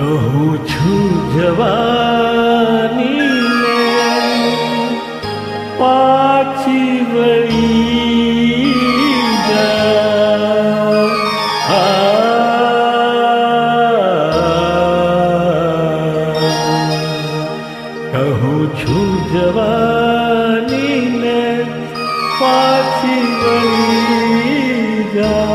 કહું છું જવાની પાછી વળી. કહું છું જવાનીને પાછી વળી જા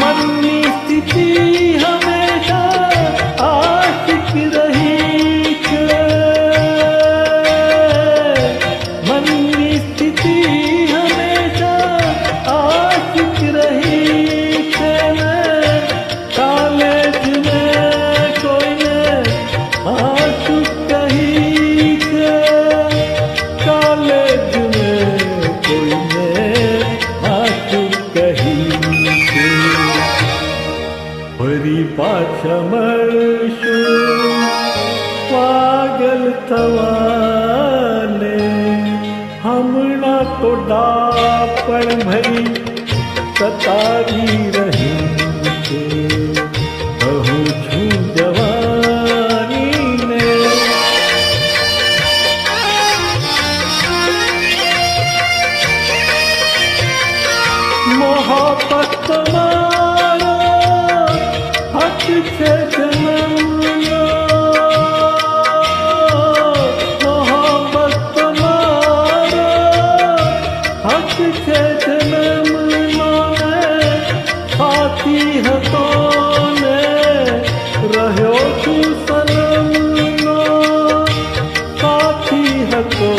मन में स्थिति परिपाक्षमर्षु पागल तवाने हमना तो डापण ी पाम पागले टोडिव महाप સાથી હતો ને રહ્યો છું સનમનો. સાથી હતો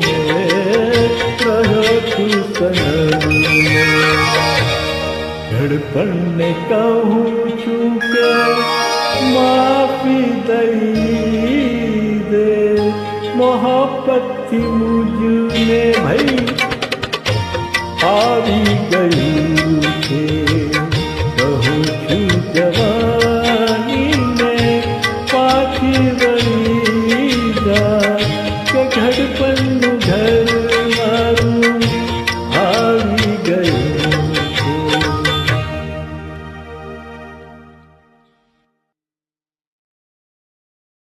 ને રહ્યો છું સનમનો. ધડપણને કહું છું કે માફી મુજને ભાઈ